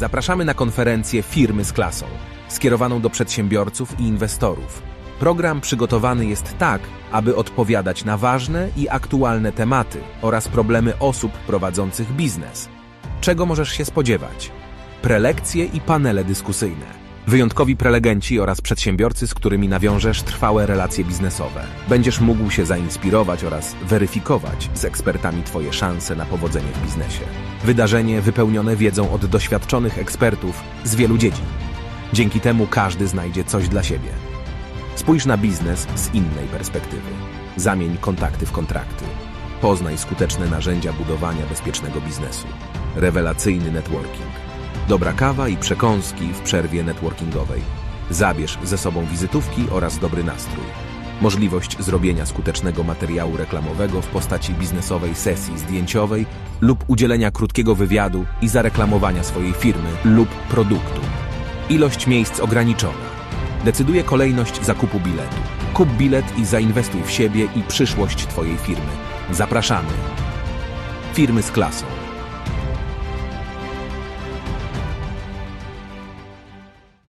Zapraszamy na konferencję Firmy z klasą, skierowaną do przedsiębiorców i inwestorów. Program przygotowany jest tak, aby odpowiadać na ważne i aktualne tematy oraz problemy osób prowadzących biznes. Czego możesz się spodziewać? Prelekcje i panele dyskusyjne. Wyjątkowi prelegenci oraz przedsiębiorcy, z którymi nawiążesz trwałe relacje biznesowe. Będziesz mógł się zainspirować oraz weryfikować z ekspertami Twoje szanse na powodzenie w biznesie. Wydarzenie wypełnione wiedzą od doświadczonych ekspertów z wielu dziedzin. Dzięki temu każdy znajdzie coś dla siebie. Spójrz na biznes z innej perspektywy. Zamień kontakty w kontrakty. Poznaj skuteczne narzędzia budowania bezpiecznego biznesu. Rewelacyjny networking. Dobra kawa i przekąski w przerwie networkingowej. Zabierz ze sobą wizytówki oraz dobry nastrój. Możliwość zrobienia skutecznego materiału reklamowego w postaci biznesowej sesji zdjęciowej lub udzielenia krótkiego wywiadu i zareklamowania swojej firmy lub produktu. Ilość miejsc ograniczona. Decyduje kolejność zakupu biletu. Kup bilet i zainwestuj w siebie i przyszłość Twojej firmy. Zapraszamy. Firmy z klasą.